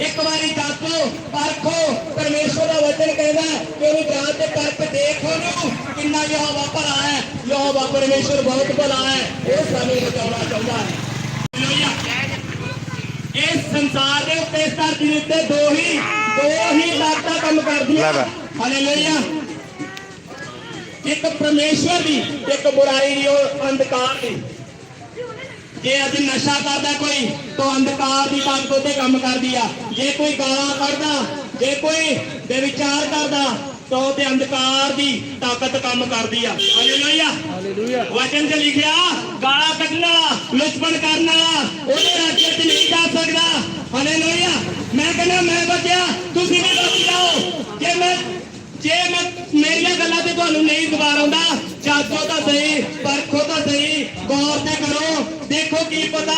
ਇੱਕ ਵਾਰੀ ਜਾਪੋ ਪਰਖੋ। ਪਰਮੇਸ਼ਵਰ ਦਾ ਵਚਨ ਕਹਿੰਦਾ ਕਿ ਉਹਨੂੰ ਜਾਂਚ ਤੇ ਪਰਖ ਦੇਖ ਉਹਨੂੰ ਕਿੰਨਾ ਯਹੋਵਾ ਭਲਾ ਹੈ। ਯਹੋਵਾ ਪਰਮੇਸ਼ਵਰ ਬਹੁਤ ਭਲਾ ਹੈ। ਉਹ ਸਾਨੂੰ ਬਚਾਉਣਾ ਚਾਹੁੰਦਾ ਹੈ। ਇਸ ਸੰਸਾਰ ਦੇ ਉੱਤੇ ਇਸ ਧਰਤੀ ਦੇ ਉੱਤੇ ਦੋ ਹੀ ਦੋ ਹੀ ਤਾਕਤਾਂ ਕੰਮ ਕਰਦੀਆਂ। ਹਾਲੇਲੂਇਆ ਇੱਕ ਪਰਮੇਸ਼ਵਰ ਦੀ ਇੱਕ ਬੁਰਾਈ ਦੀ ਉਹ ਅੰਧਕਾਰ ਦੀ। ਜੇ ਅੱਜ ਨਸ਼ਾ ਕਰਦਾ ਕੋਈ ਤਾਂ ਅੰਧਕਾਰ ਦੀ ਤਾਕਤ ਉੱਤੇ ਕੰਮ ਕਰਦੀ ਆ। ਜੇ ਕੋਈ ਗਾਲਾਂ ਕੱਢਦਾ ਜੇ ਕੋਈ ਬੇਵਿਚਾਰ ਕਰਦਾ ਤਾਂ ਉਹ ਤੇ ਅੰਧਕਾਰ ਦੀ ਤਾਕਤ ਕੰਮ ਕਰਦੀ ਆ। ਹਾਲੇਲੂਇਆ। ਹਾਲੇਲੂਇਆ। ਵਚਨ 'ਚ ਲਿਖਿਆ ਗਾਲਾਂ ਕੱਢਣਾ ਲੁਚਪਣ ਕਰਨਾ ਉਹਦੇ ਰਾਜ 'ਚ ਨਹੀਂ ਜਾ ਸਕਦਾ। ਹਾਲੇਲੂਇਆ। ਮੈਂ ਕਹਿੰਦਾ ਮੈਂ ਬਚਿਆ ਤੁਸੀਂ ਵੀ ਬਚ ਜਾਓ। ਜੇ ਮੈਂ ਜੇ ਮੈਂ ਮੇਰੀਆਂ ਗੱਲਾਂ ਤੇ ਤੁਹਾਨੂੰ ਨਹੀਂ ਗਵਾਰ ਆਉਂਦਾ ਜਾਗੋ ਤਾਂ ਸਹੀ ਪਰਖੋ ਤਾਂ ਸਹੀ ਗੌਰ ਤੇ ਕਰੋ। ਦੇਖੋ ਕੀ ਪਤਾ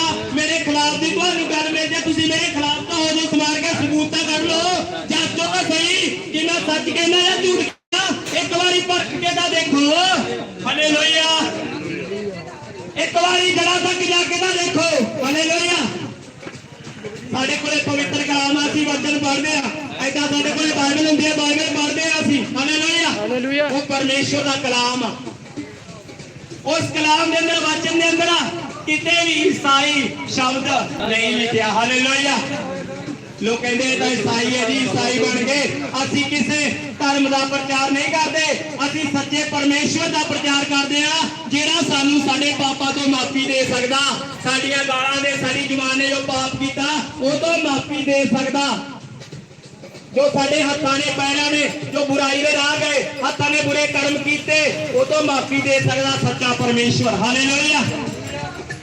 ਸੱਚ ਕਹਿਣਾ ਜਾਂ ਝੂਠ ਕਹਿਣਾ ਇੱਕ ਵਾਰੀ ਪਰਖ ਕੇ ਤਾਂ ਦੇਖੋ। ਹਾਲੇਲੂਇਆ ਇੱਕ ਵਾਰੀ ਜੜਾ ਤੱਕ ਜਾ ਕੇ ਤਾਂ ਦੇਖੋ। ਹਾਲੇਲੂਇਆ ਸਾਡੇ ਕੋਲੇ ਪਵਿੱਤਰ ਕਲਾਮ ਆ ਅਸੀਂ ਵਚਨ ਪੜ੍ਹਦੇ ਆ। ਐਦਾਂ ਸਾਡੇ ਕੋਲੇ ਬਾਈਬਲ ਹੁੰਦੀ ਹੈ ਬਾਈਬਲ ਪੜ੍ਹਦੇ ਆ ਅਸੀਂ। ਹਾਲੇਲੂਇਆ ਹਾਲੇਲੂਇਆ ਉਹ ਪਰਮੇਸ਼ਵਰ ਦਾ ਕਲਾਮ ਆ। ਉਸ ਕਲਾਮ ਦੇ ਅੰਦਰ ਵਚਨ ਦੇ ਅੰਦਰ ਕਿਤੇ ਵੀ ਈਸਾਈ ਸ਼ਬਦ ਨਹੀਂ ਲਿਖਿਆ। ਹਾਲੇਲੂਇਆ ਲੋਕ ਕਹਿੰਦੇ ਤਾਂ ਈਸਾਈ ਹੈ ਜੀ ਈਸਾਈ ਬਣ ਗਏ ਅਸੀਂ ਕਿਸੇ ਧਰਮ ਦਾ ਪ੍ਰਚਾਰ ਨਹੀਂ ਕਰਦੇ, ਅਸੀਂ ਸੱਚੇ ਪਰਮੇਸ਼ਵਰ ਦਾ ਪ੍ਰਚਾਰ ਕਰਦੇ ਆ, ਜਿਹੜਾ ਸਾਨੂੰ ਸਾਡੇ ਪਾਪਾਂ ਤੋਂ ਮਾਫੀ ਦੇ ਸਕਦਾ, ਸਾਡੀਆਂ ਗਾਲਾਂ ਦੇ, ਸਾਡੀ ਜਵਾਨ ਨੇ ਜੋ ਪਾਪ ਕੀਤਾ, ਉਹ ਤੋਂ ਮਾਫੀ ਦੇ ਸਕਦਾ। ਜੋ ਸਾਡੇ ਹੱਥਾਂ ਨੇ, ਪੈਰਾਂ ਨੇ, ਜੋ ਬੁਰਾਈ ਦੇ ਰਾਹ ਗਏ, ਹੱਥਾਂ ਨੇ ਬੁਰੇ ਕਰਮ ਕੀਤੇ, ਉਹ ਤੋਂ ਮਾਫੀ ਦੇ ਸਕਦਾ ਸੱਚਾ ਪਰਮੇਸ਼ਵਰ। ਹਾਲੇਲੂਇਆ।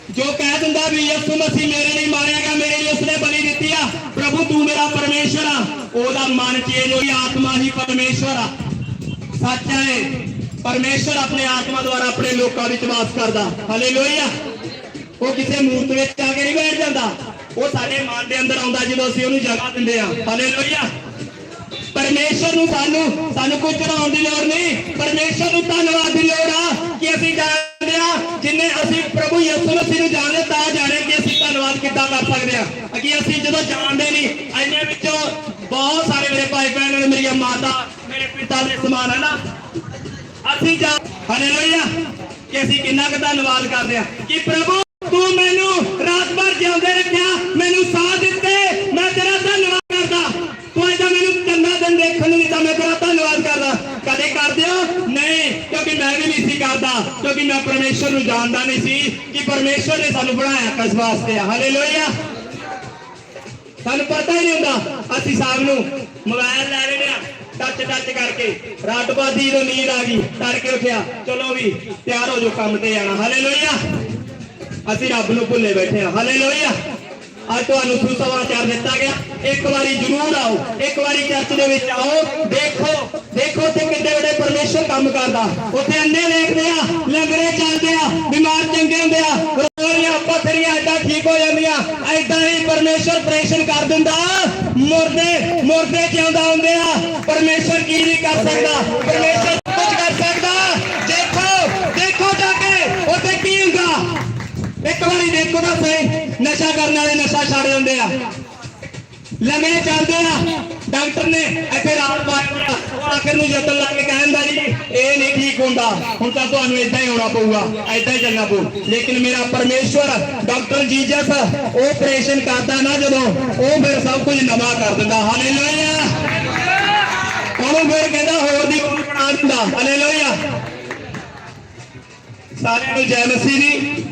ਜੋ ਕਹਿ ਦਿੰਦਾ ਵੀ ਯਿਸੂ ਮਸੀਹ ਮੇਰੇ ਲਈ ਮਾਰਿਆ ਗਿਆ, ਮੇਰੇ ਲਈ ਉਸਨੇ ਬਲੀ ਦਿੱਤੀ ਆ ਪ੍ਰਭੂ, ਤੂੰ ਮੇਰਾ ਪਰਮੇਸ਼ਵਰ ਆ। ਉਹਦਾ ਮਨ ਚੇਂਜ ਹੋਈ, ਆਤਮਾ ਹੀ ਪਰਮੇਸ਼ਵਰ ਆ। ਸੱਚ ਹੈ ਪਰਮੇਸ਼ਵਰ ਆਪਣੇ ਆਤਮਾ ਦੁਆਰਾ ਆਪਣੇ ਲੋਕਾਂ ਵਿੱਚ ਵਾਸ ਕਰਦਾ। ਹਾਲੇਲੂਇਆ ਉਹ ਕਿਸੇ ਮੂਰਤ ਵਿੱਚ ਆ ਕੇ ਨਹੀਂ ਬੈਠ ਜਾਂਦਾ। ਉਹ ਸਾਡੇ ਮਨ ਦੇ ਅੰਦਰ ਆਉਂਦਾ ਜਦੋਂ ਅਸੀਂ ਉਹਨੂੰ ਜਗ੍ਹਾ ਦਿੰਦੇ ਆ। ਹਾਲੇਲੂਇਆ ਪਰਮੇਸ਼ਰ ਨੂੰ ਸਾਨੂੰ ਸਾਨੂੰ ਕੋਈ ਚੜਾਉਣ ਦੀ ਲੋੜ ਨਹੀਂ। ਪਰਮੇਸ਼ਰ ਨੂੰ ਧੰਨਵਾਦ ਦੀ ਲੋੜ ਆ ਕਿ ਅਸੀਂ ਜਾਣਦੇ ਆ। ਜਿੰਨੇ ਅਸੀਂ ਪ੍ਰਭੂ ਯਿਸੂ ਮਸੀਹ ਨੂੰ ਜਾਣਦੇ ਤਾਂ ਜਾਣੇ ਕਿ ਅਸੀਂ ਧੰਨਵਾਦ ਕਿੱਦਾਂ ਕਰ ਸਕਦੇ ਆ। ਕਿ ਅਸੀਂ ਜਦੋਂ ਜਾਣਦੇ ਨਹੀਂ ਐਨੇ ਵਿੱਚੋਂ ਬਹੁਤ ਸਾਰੇ ਮੇਰੇ ਭਾਈ ਭੈਣ ਨੇ ਮੇਰੀਆਂ ਮਾਤਾ, ਮੇਰੇ ਪਿਤਾ ਦੇ ਸਮਾਨ ਹੈ ਨਾ। ਅਸੀਂ ਜਾ ਹਾਲੇਲੂਇਆ ਕਿ ਅਸੀਂ ਕਿੰਨਾ ਕੁ ਧੰਨਵਾਦ ਕਰਦੇ ਆ। ਕਿ ਪ੍ਰਭੂ, ਤੂੰ ਮੈਨੂੰ ਰਾਤ ਭਰ ਜਿਉਂਦੇ ਰੱਖਿਆ ਮੈਨੂੰ ਸਾਹ ਦਿੱਤੇ ਮੈਂ ਤੇਰਾ ਧੰਨਵਾਦ ਕਰਦਾ ਤੂੰ ਇਹਦਾ ਮੈਨੂੰ ਚੰਗਾ ਦਿਨ ਦੇਖਣ ਨੂੰ ਦਿੱਤਾ ਮੈਂ ਤੇਰਾ ਧੰਨਵਾਦ ਕਰਦਾ ਕਦੇ ਕਰਦੇ ਹੋ ਨਹੀਂ ਕਿਉਂਕਿ ਮੈਂ ਵੀ ਨਹੀਂ ਸੀ ਕਰਦਾ ਕਿਉਂਕਿ ਮੈਂ ਪਰਮੇਸ਼ਰ ਨੂੰ ਜਾਣਦਾ ਨਹੀਂ ਸੀ ਕਿ ਪਰਮੇਸ਼ਰ ਨੇ ਸਾਨੂੰ ਬਣਾਇਆ ਕਿਸ ਵਾਸਤੇ ਆ। ਹਾਲੇਲੂਇਆ ਸਾਨੂੰ ਪਤਾ ਹੀ ਨਹੀਂ ਹੁੰਦਾ, ਅਸੀਂ ਸ਼ਾਮ ਨੂੰ ਮੋਬਾਈਲ ਲੈ ਲੈਣੇ ਆ ਟੱਚ ਟੱਚ ਕਰਕੇ। ਰਾਤ ਬਾਦੀ ਨੂੰ ਨੀਂਦ ਆ ਗਈ ਡਰ ਕੇ ਉੱਠਿਆ, ਚਲੋ ਵੀ ਤਿਆਰ ਹੋ ਜਾਓ, ਕੰਮ ਤੇ ਜਾਣਾ। ਹਾਲੇਲੂਇਆ ਅਸੀਂ ਰੱਬ ਨੂੰ ਭੁੱਲੇ ਬੈਠੇ ਆ। ਹਾਲੇਲੂਇਆ ਅੱਜ ਤੁਹਾਨੂੰ ਸੁਸਮਾਚਾਰ ਦਿੱਤਾ ਗਿਆ। ਇੱਕ ਵਾਰੀ ਜ਼ਰੂਰ ਆਓ। ਇੱਕ ਵਾਰੀ ਚਰਚ ਦੇ ਵਿੱਚ ਆਓ। ਦੇਖੋ ਦੇਖੋ ਤੇ ਕਿੰਨੇ ਵੱਡੇ ਪਰਮੇਸ਼ਰ ਕੰਮ ਕਰਦਾ। ਉੱਥੇ ਅੰਨੇ ਵੇਖਦੇ ਆ, ਲੰਗਰੇ ਚੱਲਦੇ ਆ, ਬਿਮਾਰ ਚੰਗੇ ਹੁੰਦੇ ਆ। ਰੋਲੀਆਂ ਪੱਥਰੀਆਂ ਐਦਾਂ ਠੀਕ ਹੋ ਜਾਂਦੀਆਂ। ਐਦਾਂ ਹੀ ਪਰਮੇਸ਼ਰ ਪ੍ਰੇਸ਼ਨ ਕਰ ਦਿੰਦਾ। ਮੁਰਦੇ ਮੁਰਦੇ ਜਿਉਂਦਾ ਹੁੰਦੇ ਆ। ਪਰਮੇਸ਼ਰ ਕੀ ਨਹੀਂ ਕਰ ਸਕਦਾ। ਪਰਮੇਸ਼ਰ ਕੁਝ ਕਰ ਸਕਦਾ ਦੇਖੋ ਦੇਖੋ ਜਾ ਕੇ ਉੱਥੇ ਕੀ ਹੁੰਦਾ ਇੱਕ ਵਾਰੀ ਦੇਖੋ ਤਾਂ ਸਹੀ ਨਸ਼ਾ ਕਰਨ ਵਾਲੇ ਨਸ਼ਾ ਛੱਡ ਦਿੰਦੇ ਆ। ਲੰਮੇ ਚੱਲਦੇ ਆ। ਡਾਕਟਰ ਨੇ ਇੱਥੇ ਰਾਤ ਪਾਇਆ ਆਖਰ ਨੂੰ ਜਤਨ ਲਾ ਕੇ ਕਹਿੰਦਾ ਜੀ, ਇਹ ਨਹੀਂ ਠੀਕ ਹੁੰਦਾ। ਹੁਣ ਤਾਂ ਤੁਹਾਨੂੰ ਇਦਾਂ ਹੀ ਹੋਣਾ ਪਊਗਾ। ਇਦਾਂ ਹੀ ਚੱਲਣਾ ਪਊ। ਲੇਕਿਨ ਮੇਰਾ ਪਰਮੇਸ਼ਵਰ, ਡਾਕਟਰ ਜੀਜਸ, ਉਹ ਆਪਰੇਸ਼ਨ ਕਰਦਾ ਨਾ ਜਦੋਂ, ਉਹ ਫਿਰ ਸਭ ਕੁਝ ਨਵਾਂ ਕਰ ਦਿੰਦਾ। ਹਾਲੇਲੂਇਆ ਉਹਨੂੰ ਫਿਰ ਕਹਿੰਦਾ ਹੋਰ ਦੀ ਹੋਰ ਬਣਾ ਦਿੰਦਾ। ਹਾਲੇਲੂਇਆ ਸਾਰਿਆਂ ਨੂੰ ਜੈ ਮਸੀਹ ਦੀ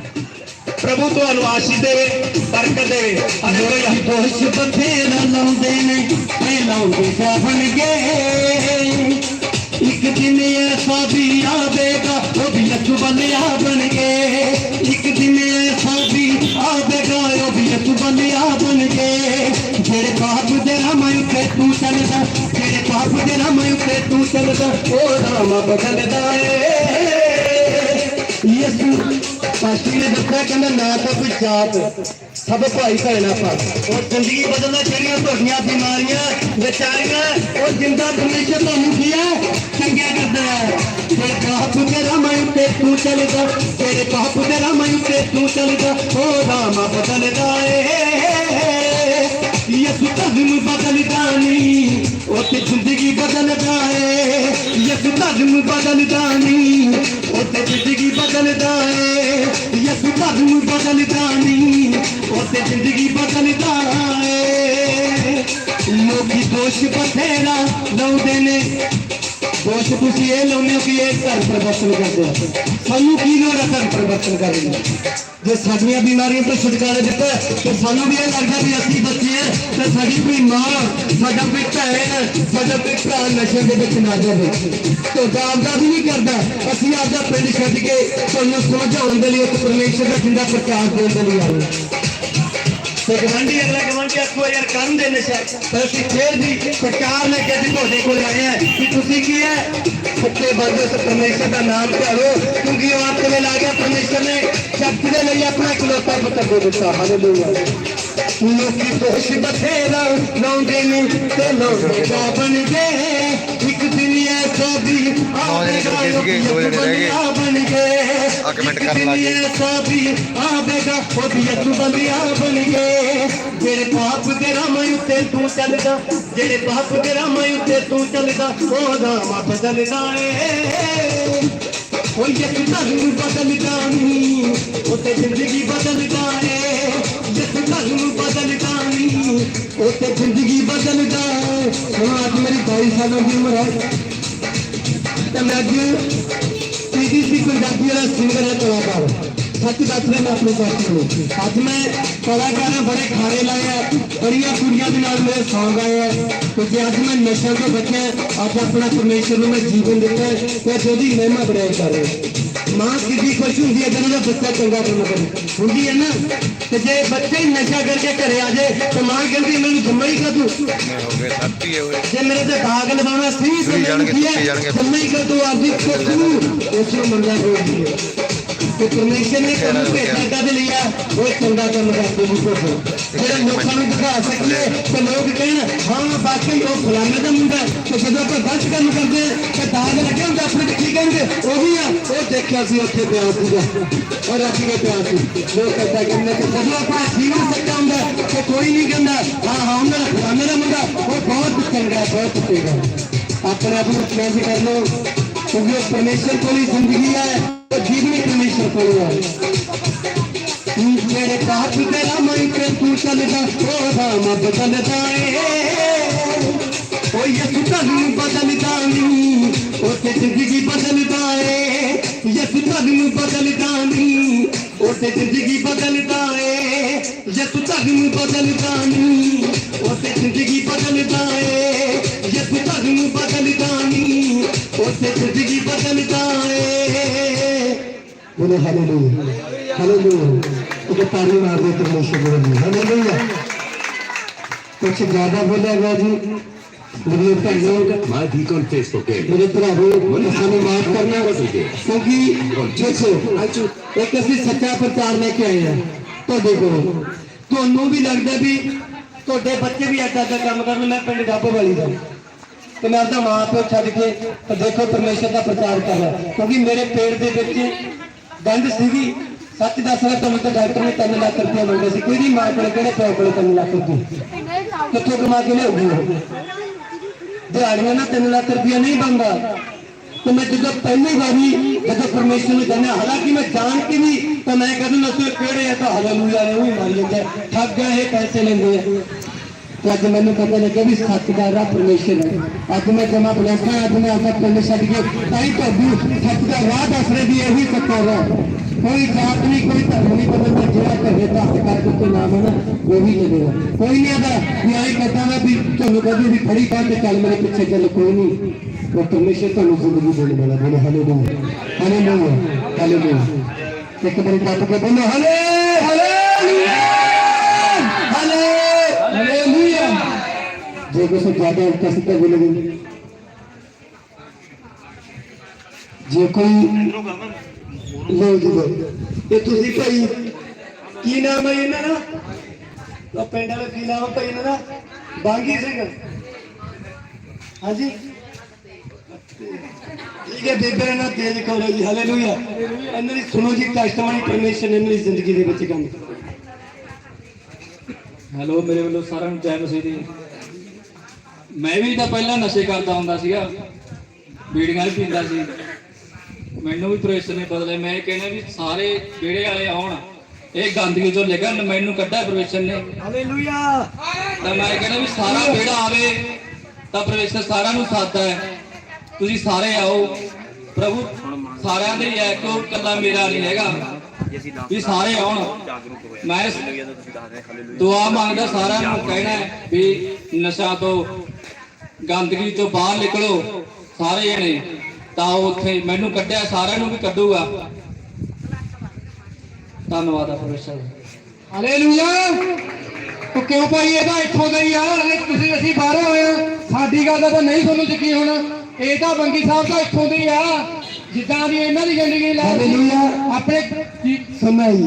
ਪ੍ਰਭੂ ਤੁਹਾਨੂੰ ਆਸ਼ੀਸ਼ ਦੇਵੇ ਬਰਕਤ ਦੇਵੇ ਹਾਲੇਲੂਇਆ ਦੋਸ਼ ਬਥੇਰਾ ਲਾਉਂਦੇ ਨੇ ਮੈਂ ਲਾਉਂਦੇ ਜਾਣਗੇ ਇੱਕ ਦਿਨ ਐਸਾ ਵੀ ਆਵੇਗਾ, ਉਹ ਵੀ ਅਚੁਬਲਿਆ ਬਣ ਕੇ ਇੱਕ ਦਿਨ ਐਸਾ ਵੀ ਆਵੇਗਾ, ਉਹ ਵੀ ਅਚੁਬਲਿਆ ਬਣ ਕੇ ਜਿਹੜੇ ਪਾਪ ਦੇ ਰਾਮ ਉੱਤੇ ਤੂੰ ਚੱਲਦਾ, ਜਿਹੜੇ ਪਾਪ ਦੇ ਰਾਮ ਉੱਤੇ ਤੂੰ ਚੱਲਦਾ, ਉਹ ਰਾਮ ਬਦਲਦਾ ਏ। ਯਿਸੂ ਪਾਸਟਰ ਨੇ ਦੱਸਿਆ ਕਹਿੰਦਾ ਨਾ ਤਾਂ ਕੋਈ ਜਾਤ, ਸਭ ਭਾਈ ਭੈਣਾਂ ਪਰ। ਉਹ ਜ਼ਿੰਦਗੀ ਬਦਲਣਾ ਜਿਹੜੀਆਂ ਤੁਹਾਡੀਆਂ ਬਿਮਾਰੀਆਂ, ਵਿਚਾਰੀਆਂ, ਉਹ ਜਿੰਦਾ ਪਰਮੇਸ਼ਰ ਤੁਹਾਨੂੰ ਕੀ ਕੀਆ ਚੰਗਿਆ ਕਰਦਾ ਹੈ। ਤੇਰੇ ਪਾਪ ਦੇ ਰਾਮ ਉੱਤੇ ਤੂੰ ਚੱਲਦਾ। ਤੇਰੇ ਪਾਪ ਦੇ ਰਾਮ ਉੱਤੇ ਤੂੰ ਚੱਲਦਾ। ਉਹ ਰਾਮ ਬਦਲਦਾ ਏ। ਯਿਸੂ ਧਰਮ ਬਦਲਦਾ ਨਹੀਂ ਉਹ ਤੇ ਜ਼ਿੰਦਗੀ ਬਦਲਦਾ ਏ ਯਿਸੂ ਧਰਮ ਬਦਲਦਾ ਨਹੀਂ ਉਹ ਤੇ ਜ਼ਿੰਦਗੀ ਬਦਲਦਾ ਏ ਯਿਸੂ ਧਰਮ ਬਦਲਦਾ ਨਹੀਂ ਉਹ ਤੇ ਜ਼ਿੰਦਗੀ ਬਦਲਦਾ ਏ ਲੋਕੀ ਦੋਸ਼ ਬਥੇਰਾ ਤੁਸੀਂ ਇਹ ਲਾਉਂਦੇ ਹੋ ਕਿ ਇਹ ਘਰ ਪ੍ਰਦਰਸ਼ਨ ਕਰਦੇ ਆ ਸਾਨੂੰ ਕੀ ਲੋੜ ਹੈ ਘਰ ਪ੍ਰਦਰਸ਼ਨ ਕਰਨ ਦੀ? ਜੇ ਸਾਡੀਆਂ ਬਿਮਾਰੀਆਂ ਤੋਂ ਛੁਟਕਾਰਾ ਦਿੱਤਾ, ਤੇ ਸਾਨੂੰ ਵੀ ਇਹ ਲੱਗਦਾ ਵੀ ਅਸੀਂ ਬੱਚੇ ਹਾਂ ਤੇ ਸਾਡੀ ਕੋਈ ਮਾਂ, ਸਾਡਾ ਕੋਈ ਭੈਣ, ਸਾਡਾ ਕੋਈ ਭਰਾ ਨਸ਼ੇ ਦੇ ਵਿੱਚ ਨਾ ਜਾਵੇ। ਤੇ ਆਪਦਾ ਵੀ ਨਹੀਂ ਕਰਦਾ। ਅਸੀਂ ਆਪਦਾ ਪਿੰਡ ਛੱਡ ਕੇ ਤੁਹਾਨੂੰ ਸਮਝਾਉਣ ਦੇ ਲਈ ਇੱਕ ਪਰਮੇਸ਼ਰ ਦਾ ਜਿੰਦਾ ਪ੍ਰਕਾਸ਼ ਦੇਣ ਦੇ ਲਈ ਆਏ ਤੇ ਗਵੰਡੀ ਅਗਲਾ ਗਵੰਡੀ ਆਖੋ ਯਾਰ ਕਰਨ ਦੇ ਨਸ਼ਾ। ਪਰ ਅਸੀਂ ਫੇਰ ਵੀ ਸਰਕਾਰ ਨੇ ਕਿਹਾ ਜੀ ਤੁਹਾਡੇ ਕੋਲ ਆਏ ਆ ਕਿ ਤੁਸੀਂ ਕੀ ਹੈ? ਸੱਚੇ ਬੰਦੇ ਸੇ ਪਰਮੇਸ਼ਰ ਦਾ ਨਾਮ ਧਿਆਓ ਕਿਉਂਕਿ ਉਹ ਆਪ ਕੋਲੇ ਲਾ ਗਿਆ ਪਰਮੇਸ਼ਰ ਨੇ? ਸ਼ਕਤੀ ਦੇ ਲਈ ਆਪਣਾ ਇਕਲੌਤਾ ਪੁੱਤਰ ਦੇ ਦਿੱਤਾ। ਹਾਲੇਲੂਇਆ। ਲੋਕੀ ਦੋਸ਼ ਬਥੇਰਾ ਲਾਉਂਦੇ ਨੇ ਤੇ ਲੋਕ ਦਾ ਬਣ ਦੋ ਜਣੇ ਸੀਗੇ, ਦੋ ਜਣੇ ਰਹਿ ਗਏ। ਆ comment ਕਰਨ ਲੱਗ ਗਏ। ਸਾਬੀ ਆਵੇਗਾ ਉਹਦੀ ਤੂੰ ਬੰਦਿਆ ਬਣ ਗਏ। ਜਿਹੜੇ ਪਾਪ ਦੇ ਰਾਮਾਂ ਉੱਤੇ ਤੂੰ ਚੱਲਦਾ ਜਿਹੜੇ ਪਾਪ ਦੇ ਰਾਮਾਂ ਉੱਤੇ ਤੂੰ ਚੱਲਦਾ ਉਹਦਾ ਮਾ ਬਦਲਦਾ ਏ। ਕੋਈ ਇੱਕ ਧਰਮ ਬਦਲਦਾ ਨਹੀਂ ਉੱਤੇ ਜ਼ਿੰਦਗੀ ਬਦਲਦਾ ਏ। ਜਿਸ ਧਰਮ ਬਦਲਦਾ ਨਹੀਂ ਉੱਤੇ ਜ਼ਿੰਦਗੀ ਬਦਲਦਾ ਹੁਣ ਅੱਜ ਮੇਰੀ 22 ਸਾਲਾਂ ਦੀ ਉਮਰ ਹੈ। ਤੇ ਮੈਂ ਪੰਜਾਬੀ ਵਾਲਾ ਸਿੰਗਰ ਹੈ ਕਲਾਕਾਰ। ਸੱਚ ਦੱਸ ਰਿਹਾ ਮੈਂ ਆਪਣੇ ਸਾਥੀ ਨੂੰ। ਅੱਜ ਮੈਂ ਕਲਾਕਾਰ ਬੜੇ ਖਾਰੇ ਲਾਏ ਆ। ਬੜੀਆਂ ਕੁੜੀਆਂ ਦੇ ਨਾਲ ਮੇਰੇ ਸੌਂਗ ਆਏ ਆ। ਕਿਉਂਕਿ ਅੱਜ ਮੈਂ ਨਸ਼ਾ ਤੋਂ ਬਚਿਆ, ਅੱਜ ਆਪਣਾ ਪਰਮੇਸ਼ਰ ਨੂੰ ਮੈਂ ਜੀਵਨ ਦਿੱਤਾ ਤੇ ਅੱਜ ਉਹਦੀ ਮਹਿਮਾ ਬੜਾਈ ਕਰ ਰਿਹਾ ਮਾਂ ਕਿੰਨੀ ਖੁਸ਼ ਹੁੰਦੀ ਹੈ ਜਦੋਂ ਉਹਦਾ ਬੱਚਾ ਚੰਗਾ ਕੰਮ ਕਰੇ। ਹੁੰਦੀ ਹੈ ਨਾ? ਤੇ ਜੇ ਬੱਚੇ ਨਸ਼ਾ ਕਰਕੇ ਘਰੇ ਆ ਜਾਏ ਤੇ ਮਾਂ ਕਹਿੰਦੀ ਮੈਨੂੰ ਜੰਮਾ ਹੀ ਕਾ ਹੋਏ ਜੇ ਮੇਰੇ ਤੇ ਦਾਗ ਲਵਾਉਣਾ ਸੀ ਤੇ ਮੈਨੂੰ ਕੀ ਹੈ। ਜੰਮੇ ਹੀ ਆਪਦੀ ਕੋਤੂ ਉਸ ਮੰਨਣਾ ਹੋਈ ਹੈ। ਤੇ ਪਰਮੇਸ਼ਰ ਨੇ ਤੁਹਾਨੂੰ ਭੇਜਿਆ ਕਦ ਲਿਆ ਉਹ ਚੰਗਾ ਕੰਮ ਕਰਦੇ ਨਹੀਂ ਕੋਲ ਜਿਹੜਾ ਲੋਕਾਂ ਨੂੰ ਦਿਖਾ ਸਕੀਏ ਤੇ ਲੋਕ ਕਹਿਣ ਹਾਂ ਬਾਕੀ ਉਹ ਫਲਾਣੇ ਦਾ ਮੁੰਡਾ। ਤੇ ਜਦੋਂ ਆਪਾਂ ਗਲਤ ਕੰਮ ਕਰਦੇ ਦਾਗ ਲੱਗੇ ਹੁੰਦੇ ਆਪਣੇ ਤੇ ਕੀ ਕਹਿੰਦੇ? ਉਹ ਆ। ਉਹ ਦੇਖਿਆ ਸੀ ਉੱਥੇ ਪਿਆ ਸੀਗਾ ਔਰ ਰੱਖ ਕੇ ਪਿਆ ਸੀ। ਲੋਕ ਏਦਾਂ ਕਹਿੰਦੇ ਕਿ ਜਦੋਂ ਆਪਾਂ ਜੀਵਨ ਸੱਚਾ ਹੁੰਦਾ? ਤੇ ਕੋਈ ਨਹੀਂ ਕਹਿੰਦਾ। ਹਾਂ ਹਾਂ, ਉਹਨਾਂ ਦਾ ਫਲਾਣੇ ਦਾ ਮੁੰਡਾ। ਉਹ ਬਹੁਤ ਚੰਗਾ ਬਹੁਤ ਚੰਗਾ। ਆਪਣੇ ਆਪ ਨੂੰ ਚੇਂਜ ਕਰ ਲਓ। ਕਿਉਂਕਿ ਪਰਮੇਸ਼ਰ ਕੋਲ ਹੀ ਜ਼ਿੰਦਗੀ ਹੈ। ਉਹ ਜੀਵਨੀ ਪਰਮੇਸ਼ਰ ਕੋਲ ਹੈ। ਮੇਰੇ ਪਾਪ ਦੇ ਰਾਮਾਂ ਤੇ ਤੂੰ ਚੱਲਦਾ ਉਹਦਾ ਮੈਂ ਬਦਲਦਾ ਏ ਉਹ ਤੇ ਜ਼ਿੰਦਗੀ ਬਦਲਦਾ ਏ ਯਿਸੂ ਤੁਹਾਨੂੰ ਬਦਲਦਾ ਨਹੀਂ ਉਹ ਤੇ ਜ਼ਿੰਦਗੀ ਬਦਲਦਾ ਏ ਯਿਸੂ ਤੁਹਾਨੂੰ ਬਦਲਦਾ ਨਹੀਂ ਉਹ ਤੇ ਜ਼ਿੰਦਗੀ ਬਦਲਦਾ ਏ ਯਿਸੂ ਤੁਹਾਨੂੰ ਬਦਲਦਾ ਨਹੀਂ ਉਹ ਤੇ ਜ਼ਿੰਦਗੀ ਬਦਲਦਾ ਏ ਬੋਲੇ ਹਾਲੇਲੂਇਆ ਹਾਲੇਲੂਇਆ ਇਹ ਤਾਲੀ ਮਾਰ ਦੇ ਪਰਮੇਸ਼ਰ ਦੇ ਲਈ ਹਾਲੇਲੂਇਆ ਕੁਛ ਜ਼ਿਆਦਾ ਗਿਆ ਮੇਰੇ ਭੈਣੋ Ma di contesto che ਮੇਰੇ ਭਰਾਵੋ ਸਾਨੂੰ ਮਾਫ ਕਰਨਾ ਕਿਉਂਕਿ ਦੇਖੋ ਇੱਕ ਅਸੀਂ ਸੱਚਾ ਪ੍ਰਚਾਰ ਲੈ ਕੇ ਆਏ ਹਾਂ ਤੁਹਾਡੇ ਕੋਲ। ਤੁਹਾਨੂੰ ਵੀ ਲੱਗਦਾ ਵੀ ਤੁਹਾਡੇ ਬੱਚੇ ਵੀ ਏਦਾਂ ਦਾ ਕੰਮ ਕਰਨ ਮੈਂ ਪਿੰਡ ਡੱਬ ਵਾਲੀ ਦਾ। ਤੇ ਮੈਂ ਆਪਦਾ ਮਾਂ ਪਿਓ ਛੱਡ ਕੇ ਤੇ ਦੇਖੋ ਪਰਮੇਸ਼ਰ ਦਾ ਪ੍ਰਚਾਰ ਕਰ ਰਿਹਾ। ਕਿਉਂਕਿ ਮੇਰੇ ਪੇਟ ਦੇ ਵਿੱਚ ਗੰਢ ਸੀਗੀ। ਸੱਚ ਦੱਸਣਾ ਤੁਹਾਨੂੰ ਤਾਂ ਡਾਕਟਰ ਨੇ 3 ਲੱਖ ਰੁਪਏ ਮੰਗੇ ਸੀ। ਕੋਈ ਨਹੀਂ ਮਾਂ ਕੋਲ ਕਿਹੜੇ ਪਿਓ ਕੋਲ 3 ਲੱਖ ਰੁਪਏ ਕਿੱਥੋਂ ਕਮਾ ਕੇ ਲਿਆਉਗੀ ਦਿਹਾੜੀਆਂ ਨਾਲ 3 ਲੱਖ ਰੁਪਇਆ ਨਹੀਂ ਬਣਦਾ ਤੇ ਮੈਂ ਜਦੋਂ ਪਹਿਲੀ ਵਾਰੀ ਜਦੋਂ ਪਰਮੇਸ਼ਰ ਨੂੰ ਜਾਣਿਆ ਹਾਲਾਂਕਿ ਮੈਂ ਜਾਣ ਕੇ ਵੀ ਤਾਂ ਮੈਂ ਕਹਿੰਦਾ ਨਸਲ ਕਿਹੜੇ ਆ ਤਾਂ ਹਾਲੇਲੂਇਆ ਨੇ ਉਹ ਹੀ ਮਾਰ ਜਾਂਦੇ ਆ। ਠੱਗ ਗਏ ਇਹ ਪੈਸੇ ਲੈਂਦੇ ਆ ਤੇ ਅੱਜ ਮੈਨੂੰ ਪਤਾ ਲੱਗਿਆ ਵੀ ਸੱਚ ਦਾ ਰਾਹ ਪਰਮੇਸ਼ਰ ਹੈ ਅੱਜ ਮੈਂ ਜਮਾ ਬਲੈਸਾ ਅੱਜ ਮੈਂ ਆਪਣਾ ਪਿੰਡ ਛੱਡ ਕੇ ਤਾਂ ਹੀ ਤੁਹਾਨੂੰ ਸੱਚ ਦਾ ਰਾਹ ਦੱਸ ਰਿਹਾ ਵੀ ਇਹੀ ਸੱਚਾ ਰਾਹ ਕੋਈ ਜਾਤ ਨਹੀਂ ਕੋਈ ਧਰਮ ਨਹੀਂ ਬਦਲਦਾ ਜਿਹੜਾ ਘਰੇ ਦਾ ਹੱਕ ਕਰ ਦਿੱਤੇ ਨਾਮ ਹੈ ਨਾ ਉਹ ਵੀ ਚੱਲੇਗਾ ਕੋਈ ਨਹੀਂ ਆਦਾ ਵੀ ਆਈ ਕਹਤਾ ਮੈਂ ਵੀ ਤੁਹਾਨੂੰ ਕਹਦੀ ਵੀ ਫੜੀ ਪਾ ਕੇ ਚੱਲ ਮੇਰੇ ਪਿੱਛੇ ਚੱਲ ਕੋਈ ਨਹੀਂ ਉਹ ਪਰਮੇਸ਼ਰ ਤੁਹਾਨੂੰ ਜ਼ਿੰਦਗੀ ਦੇਣ ਵਾਲਾ ਬੋਲੇ ਹਾਲੇਲੂਇਆ ਹਾਲੇਲੂਇਆ ਹਾਲੇਲੂਇਆ ਇੱਕ ਵਾਰੀ ਕੱਟ ਕੇ ਬੋਲੋ ਹਾਲੇ ਹਾਲੇਲੂਇਆ ਹਾਲੇ ਹਾਲੇਲੂਇਆ ਜੇ ਕਿਸੇ ਜ਼ਿਆਦਾ ਉਲਟਾ ਸਿੱਧਾ ਬੋਲੋਗੇ ਜੇ ਕੋਈ ਲੋ ਜੀ ਲੋ ਇਹ ਤੁਸੀਂ ਭਾਈ ਕੀ ਨਾਮ ਹੈ ਇਹਨਾਂ ਦਾ ਉਹ ਪਿੰਡ ਵਾਲੇ ਕੀ ਨਾਮ ਭਾਈ ਇਹਨਾਂ ਦਾ ਬਾਗੀ ਸਿੰਘ। ਹਾਂਜੀ? ਠੀਕ ਹੈ ਬੇਬੇ ਨਾਲ ਤੇਜ ਕਰੋ ਜੀ ਹਾਲੇਲੂਇਆ ਇਹਨਾਂ ਦੀ ਸੁਣੋ ਜੀ ਟੈਸਟਮਨੀ ਪਰਮੇਸ਼ਰ ਇਹਨਾਂ ਦੀ ਜ਼ਿੰਦਗੀ ਦੇ ਵਿੱਚ ਕੰਮ। ਹੈਲੋ ਮੇਰੇ ਵੱਲੋਂ ਸਾਰਿਆਂ ਨੂੰ ਜੈ ਮਸੀਹ ਦੀ। ਮੈਂ ਵੀ ਤਾਂ ਪਹਿਲਾਂ ਨਸ਼ੇ ਕਰਦਾ ਹੁੰਦਾ ਸੀਗਾ, ਬੀੜੀਆਂ ਵੀ ਪੀਂਦਾ ਸੀ। ਮੈਨੂੰ ਵੀ ਪ੍ਰੇਸ਼ਨ ਨੇ ਬਦਲੇ, ਮੈਂ ਕਹਿੰਦਾ ਵੀ ਸਾਰੇ ਵਿਹੜੇ ਵਾਲੇ ਆਉਣ ਇਹ ਗੰਦਗੀ ਤੋਂ ਨਿਕਲਣ ਮੈਨੂੰ ਕੱਢਿਆ ਪ੍ਰਵੇਸ਼ਨ ਨੇ। ਹਾਲੇਲੂਇਆ। ਤਾਂ ਮੈਂ ਕਹਿੰਦਾ ਵੀ ਸਾਰਾ ਵਿਹੜਾ ਆਵੇ ਤਾਂ ਪ੍ਰਵੇਸ਼ਨ ਸਾਰਿਆਂ ਨੂੰ ਸਾਦਾ ਹੈ। ਤੁਸੀਂ ਸਾਰੇ ਆਓ। ਪ੍ਰਭੂ ਸਾਰਿਆਂ ਦੇ ਹੀ ਹੈ ਕਿਉਂ ਕੱਲਾ ਮੇਰਾ ਨਹੀਂ ਹੈਗਾ? ਵੀ ਸਾਰੇ ਆਉਣ। ਮੈਂ ਦੁਆ ਮੰਗਦਾ ਸਾਰਿਆਂ ਨੂੰ ਕਹਿਣਾ ਹੈ ਵੀ ਨਸ਼ਾ ਤੋਂ ਗੰਦਗੀ ਤੋਂ ਬਾਹਰ ਨਿਕਲੋ। ਸਾਰੇ ਜਣੇ ਤਾਂ ਉੱਥੇ ਮੈਨੂੰ ਕੱਢਿਆ ਸਾਰਿਆਂ ਨੂੰ ਵੀ ਕੱਢੂਗਾ। ਧੰਨਵਾਦ ਆ ਪਰਮੇਸ਼ਰ ਹਾਲੇਲੂਇਆ! ਉਹ ਕਿਉਂ ਭਾਈ ਇਹਦਾ ਇੱਥੋਂ ਦਾ ਹੀ ਆ ਇਹ ਤੁਸੀਂ ਅਸੀਂ ਬਾਹਰੋਂ ਆਏ ਆ। ਸਾਡੀ ਗੱਲ ਦਾ ਤਾਂ ਨਹੀਂ ਤੁਹਾਨੂੰ ਯਕੀਨ ਹੋਣਾ। ਇਹ ਤਾਂ ਬੰਗੀ ਸਾਹਿਬ ਤਾਂ ਇੱਥੋਂ ਦੇ ਹੀ ਆ। ਜਿੱਦਾਂ ਦੀ ਇਹਨਾਂ ਦੀ ਜ਼ਿੰਦਗੀ ਲੈ ਆਪਣੇ ਸੁਣਾਈ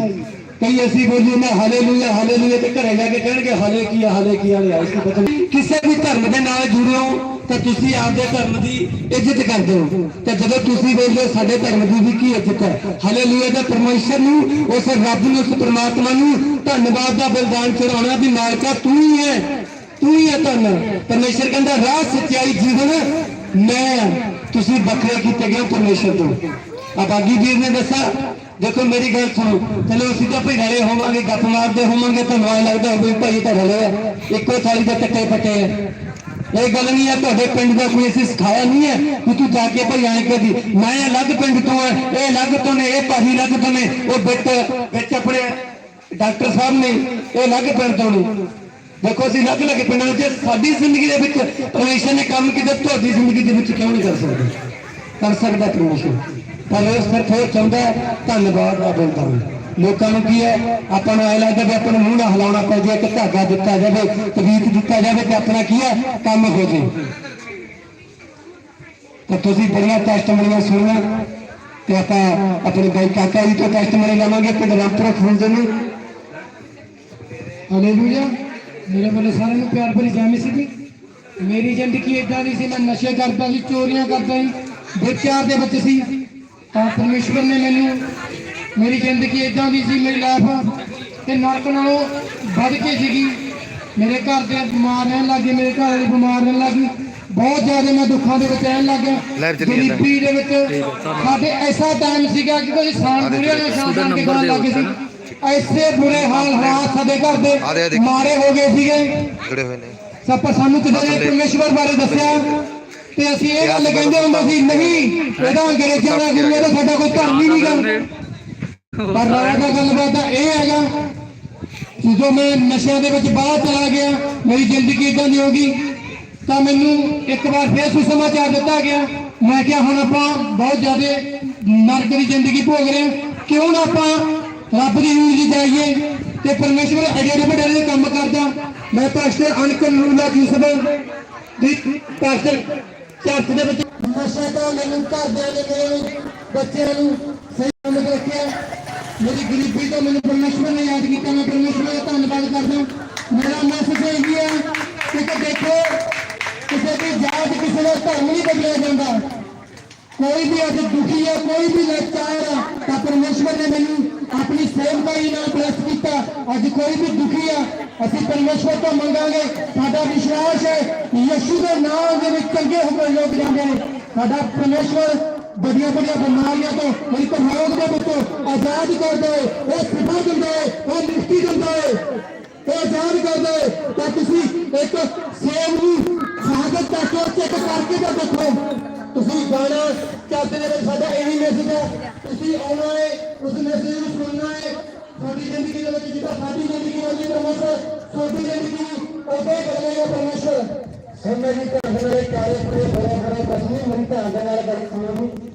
ਕਈ ਅਸੀਂ ਬੋਲੀ ਨਾ ਹਾਲੇਲੂਇਆ ਹਾਲੇਲੂਇਆ ਤੇ ਘਰੇ ਜਾ ਕੇ ਕਹਿਣਗੇ ਹਾਲੇ ਕੀ ਹਾਲੇ ਕੀ ਵਾਲੇ ਆ ਇਸ ਤੋਂ ਪਤਾ ਨਹੀਂ। ਕਿਸੇ ਵੀ ਧਰਮ ਦੇ ਨਾਲ ਜੁੜਿਓ ਤਾਂ ਤੁਸੀਂ ਆਪਦੇ ਧਰਮ ਦੀ ਇੱਜ਼ਤ ਕਰਦੇ ਹੋ। ਤੇ ਜਦੋਂ ਤੁਸੀਂ ਬੋਲਦੇ ਸਾਡੇ ਧਰਮ ਦੀ ਵੀ ਕੀ ਇੱਜ਼ਤ ਹੈ। ਹਾਲੇਲੂਇਆ ਦਾ ਪਰਮੇਸ਼ਰ ਨੂੰ, ਉਸ ਰੱਬ ਨੂੰ, ਉਸ ਪ੍ਰਮਾਤਮਾ ਨੂੰ ਧੰਨਵਾਦ ਦਾ ਬਲਿਦਾਨ ਚੜਾਉਣਾ ਵੀ ਮਾਲਕਾ ਤੂੰ ਹੀ ਹੈ। ਤੂੰ ਹੀ ਹੈ ਧੰਨ। ਪਰਮੇਸ਼ਰ ਕਹਿੰਦਾ, ਰਾਹ ਸੱਚਾਈ ਜੀਵਨ, ਮੈਂ ਤੁਸੀਂ ਵੱਖਰੇ ਕੀਤੇ ਗਏ ਹੋ ਪਰਮੇਸ਼ਰ ਤੋਂ। ਆ ਬਾਗੀ ਵੀਰ ਨੇ ਦੱਸਿਆ, ਦੇਖੋ ਮੇਰੀ ਗੱਲ ਸੁਣੋ। ਚਲੋ ਅਸੀਂ ਤਾਂ ਭਾਈ ਰਲੇ ਹੋਵਾਂਗੇ, ਗੱਪ ਮਾਰਦੇ ਹੋਵਾਂਗੇ, ਤੁਹਾਨੂੰ ਮੈਨੂੰ ਲੱਗਦਾ ਹੋਵੇ ਭਾਈ ਤਾਂ ਰਲੇ ਆ। ਇੱਕੋ ਥਾਲੀ ਦੇ ਟੱਟੇ ਪੱਟੇ ਆ। ਇਹ ਗੱਲ ਨਹੀਂ ਹੈ, ਤੁਹਾਡੇ ਪਿੰਡ ਦਾ ਕੋਈ ਅਸੀਂ ਸਿਖਾਇਆ ਨਹੀਂ ਹੈ ਕਿ ਤੂੰ ਜਾ ਕੇ ਭਾਈ ਐਂ ਕਹਦੀ, ਮੈਂ ਅਲੱਗ ਪਿੰਡ ਤੋਂ ਹੈ, ਇਹ ਅਲੱਗ ਤੋਂ ਨੇ, ਇਹ ਭਾਜੀ ਅਲੱਗ ਤੋਂ ਨੇ, ਉਹ ਵਿੱਚ ਵਿੱਚ ਆਪਣੇ ਡਾਕਟਰ ਸਾਹਿਬ ਨੇ, ਇਹ ਅਲੱਗ ਪਿੰਡ ਤੋਂ ਨੇ। ਦੇਖੋ, ਅਸੀਂ ਅਲੱਗ ਅਲੱਗ ਪਿੰਡਾਂ ਵਿੱਚ, ਸਾਡੀ ਜ਼ਿੰਦਗੀ ਦੇ ਵਿੱਚ ਪਰਮੇਸ਼ਰ ਨੇ ਕੰਮ ਕੀਤਾ, ਤੁਹਾਡੀ ਜ਼ਿੰਦਗੀ ਦੇ ਵਿੱਚ ਕਿਉਂ ਨਹੀਂ ਕਰ ਸਕਦੇ? ਕਰ ਸਕਦਾ ਪਰਮੇਸ਼ਰ ਪਰ ਉਸ ਫਿਰ ਥੋੜਾ ਚਾਹੁੰਦਾ ਧੰਨਵਾਦ ਦਾ ਬੋਲਦਾ ਲੋਕਾਂ ਨੂੰ ਕੀ ਹੈ? ਆਪਾਂ ਨੂੰ ਐ ਲੱਗਦਾ ਵੀ ਆਪਾਂ ਨੂੰ ਮੂੰਹ ਨਾ ਹਿਲਾਉਣਾ ਪੈ ਜਾਏ ਇੱਕ ਧਾਗਾ ਦਿੱਤਾ ਜਾਵੇ ਤਵੀਤ ਦਿੱਤਾ ਜਾਵੇ ਤੇ ਆਪਣਾ ਕੀ ਹੈ? ਕੰਮ ਹੋ ਜੇ ਤਾਂ ਤੁਸੀਂ ਬੜੀਆਂ ਟੈਸਟਮਨੀਆਂ ਸੁਣੀਆਂ ਤੇ ਆਪਾਂ ਆਪਣੇ ਬਾਈ ਕਾਕਾ ਜੀ ਤੋਂ ਟੈਸਟਮਨੀ ਲਵਾਂਗੇ, ਪਿੰਡ ਰਾਮਪੁਰਾ ਖੁੰਦੇ ਨੂੰ। ਹਾਲੇਲੂਇਆ ਮੇਰੇ ਵੱਲੋਂ ਸਾਰਿਆਂ ਨੂੰ ਪਿਆਰ ਭਰੀ ਜੈ ਮਸੀਹ ਮੇਰੀ ਜ਼ਿੰਦਗੀ ਇਦਾਂ ਦੀ ਸੀ, ਮੈਂ ਨਸ਼ੇ ਕਰਦਾ ਸੀ, ਚੋਰੀਆਂ ਕਰਦਾ ਸੀ ਵਿਚਾਰ ਦੇ ਵਿੱਚ ਸੀ। ਤਾਂ ਪਰਮੇਸ਼ਵਰ ਨੇ ਮੈਨੂੰ ਮੇਰੀ ਜ਼ਿੰਦਗੀ ਇਦਾਂ ਦੀ ਸੀ ਮੇਰੀ ਲਾਈਫ ਤੇ ਨਰਕ ਨਾਲੋਂ ਵੱਧ ਕੇ ਸੀਗੀ। ਮੇਰੇ ਘਰ ਦੇ ਬਿਮਾਰ ਰਹਿਣ ਲੱਗੇ ਮੇਰੇ ਘਰ ਵਾਲੀ ਬਿਮਾਰ ਰਹਿਣ ਲੱਗੀ ਬਹੁਤ ਜ਼ਿਆਦਾ ਮੈਂ ਦੁੱਖਾਂ ਦੇ ਵਿੱਚ ਰਹਿਣ ਲੱਗ ਗਿਆ। Live ਚੱਲੀ ਜਾਂਦਾ। ਗਰੀਬੀ ਦੇ ਵਿੱਚ ਸਾਡੇ ਐਸਾ ਟਾਈਮ ਸੀਗਾ ਕਿ ਕੋਈ ਸਾਨ ਪੂਰੇ ਨਾਲ ਸ਼ਾਨ ਕੇ ਖਾਣ ਲੱਗੇ ਸੀ। ਐਸੇ ਬੁਰੇ ਹਾਲ ਹਾਲਾਤ ਸਾਡੇ ਘਰ ਦੇ। ਮਾਰੇ ਹੋ ਗਏ ਸੀਗੇ। ਜੁੜੇ ਹੋਏ ਨੇ। ਸਭ ਸਾਨੂੰ ਕਿਸੇ ਨੇ ਪਰਮੇਸ਼ਵਰ ਬਾਰੇ ਦੱਸਿਆ। ਤੇ ਅਸੀਂ ਇਹ ਗੱਲ ਕਹਿੰਦੇ ਹੁੰਦੇ ਸੀ ਨਹੀਂ ਇਹਦਾ ਅੰਗਰੇਜ਼ਾਂ ਦਾ ਗੁਰੂ ਇਹਦਾ ਸਾਡਾ ਕੋਈ ਧਰਮ ਹੀ ਨਹੀਂ ਗਾ। ਪਰ ਰਾਜਾ ਦਾ ਗੱਲਬਾਤ ਤਾਂ ਇਹ ਹੈਗਾ ਜਦੋਂ ਮੈਂ ਨਸ਼ਿਆਂ ਦੇ ਵਿੱਚ ਬਾਹਰ ਚਲਾ ਗਿਆ, ਮੇਰੀ ਜ਼ਿੰਦਗੀ ਇਦਾਂ ਦੀ ਹੋ ਗਈ, ਤਾਂ ਮੈਨੂੰ ਇੱਕ ਵਾਰ ਫੇਰ ਸੁਸਮਾਚਾਰ ਦਿੱਤਾ ਗਿਆ। ਮੈਂ ਕਿਹਾ, ਹੁਣ ਆਪਾਂ ਬਹੁਤ ਜ਼ਿਆਦਾ ਨਰਕ ਦੀ ਜ਼ਿੰਦਗੀ ਭੋਗ ਰਹੇ ਕਿਉਂ ਨਾ ਆਪਾਂ ਰੱਬ ਦੀ ਰੂਹ ਜਾਈਏ ਤੇ ਪਰਮੇਸ਼ਵਰ ਅਜੇ ਵੱਡੇ ਦੇ ਕੰਮ ਕਰਦਾ। ਮੈਂ ਪਾਸਟਰ ਅਨਕਲ ਯੂਸਫ ਦੀ ਪਾਸਟਰ ਚਰਚ ਦੇ ਵਿੱਚ ਨਸ਼ਾ ਤੋਂ ਮੈਨੂੰ ਘਰਦਿਆਂ ਨੇ ਮੇਰੇ ਬੱਚਿਆਂ ਨੂੰ ਸਹੀ ਕੰਮ ਰੱਖਿਆ ਮੇਰੀ ਗਰੀਬੀ ਤੋਂ ਮੈਨੂੰ ਪਰਮੇਸ਼ਵਰ ਨੇ ਯਾਦ ਕੀਤਾ ਮੈਂ ਪਰਮੇਸ਼ਵਰ ਦਾ ਧੰਨਵਾਦ ਕਰਦਾ ਮੇਰਾ ਮੈਸੇਜ ਇਹ ਹੈ ਕਿ ਕਿ ਦੇਖੋ ਕਿਸੇ ਦੀ ਜਾਤ ਕਿਸੇ ਦਾ ਧਰਮ ਨਹੀਂ ਬਦਲਿਆ ਜਾਂਦਾ ਕੋਈ ਵੀ ਅੱਜ ਦੁਖੀ ਹੈ ਕੋਈ ਵੀ ਲਾਚਾਰ ਹੈ ਤਾਂ ਪਰਮੇਸ਼ਵਰ ਨੇ ਮੈਨੂੰ ਆਪਣੀ ਸੇਵਕਾਈ ਨਾਲ ਬਲੈਸ ਕੀਤਾ ਅੱਜ ਕੋਈ ਵੀ ਦੁਖੀ ਹੈ ਅਸੀਂ ਪਰਮੇਸ਼ਵਰ ਤੋਂ ਮੰਗਾਂਗੇ ਸਾਡਾ ਵਿਸ਼ਵਾਸ ਹੈ ਯਿਸੂ ਦੇ ਨਾਮ ਦੇ ਵਿੱਚ ਚੰਗੇ ਹੋ ਕੇ ਲੋਕ ਜਾਂਦੇ ਨੇ ਸਾਡਾ ਪਰਮੇਸ਼ਵਰ ਵੱਡੀਆਂ ਵੱਡੀਆਂ ਬਿਮਾਰੀਆਂ ਤੋਂ ਇੱਕ ਰੋਗ ਦੇ ਵਿੱਚੋਂ ਆਜ਼ਾਦ ਕਰਦਾ ਹੈ ਉਹ ਸਿਫਾ ਦਿੰਦਾ ਹੈ ਉਹ ਮੁਕਤੀ ਦਿੰਦਾ ਹੈ ਉਹ ਆਜ਼ਾਦ ਕਰਦਾ ਹੈ ਤਾਂ ਤੁਸੀਂ ਇੱਕ ਸੇਵ ਨੂੰ ਖਾਦਤ ਦਾ ਚੈੱਕ ਕਰਕੇ ਤਾਂ ਦੇਖੋ ਤੁਸੀਂ ਗਾਣਾ ਚੱਲਦੇ ਦੇ ਵਿੱਚ ਸਾਡਾ ਇਹੀ ਮੈਸੇਜ ਹੈ ਤੁਸੀਂ ਆਉਣਾ ਹੈ ਉਸ ਮੈਸੇਜ ਨੂੰ ਸੁਣਨਾ ਹੈ ਤੁਹਾਡੀ ਜ਼ਿੰਦਗੀ ਦੇ ਵਿੱਚ ਜਿੱਦਾਂ ਸਾਡੀ ਜ਼ਿੰਦਗੀ ਹੋਈ ਪਰਮੇਸ਼ਰ ਤੁਹਾਡੀ ਜ਼ਿੰਦਗੀ ਉਹਦੇ ਕਰੇਗਾ ਪਰਮੇਸ਼ਰ ਸੋ ਮੇਰੀ ਭੈਣ ਮੇਰੇ ਪਿਆਰੇ ਪੂਰੇ ਬੜੇ ਬੜੇ ਕਸਮੀ ਮੇਰੀ ਭੈਣ ਦੇ ਨਾਲ ਬੜੀ ਸੁਣੋ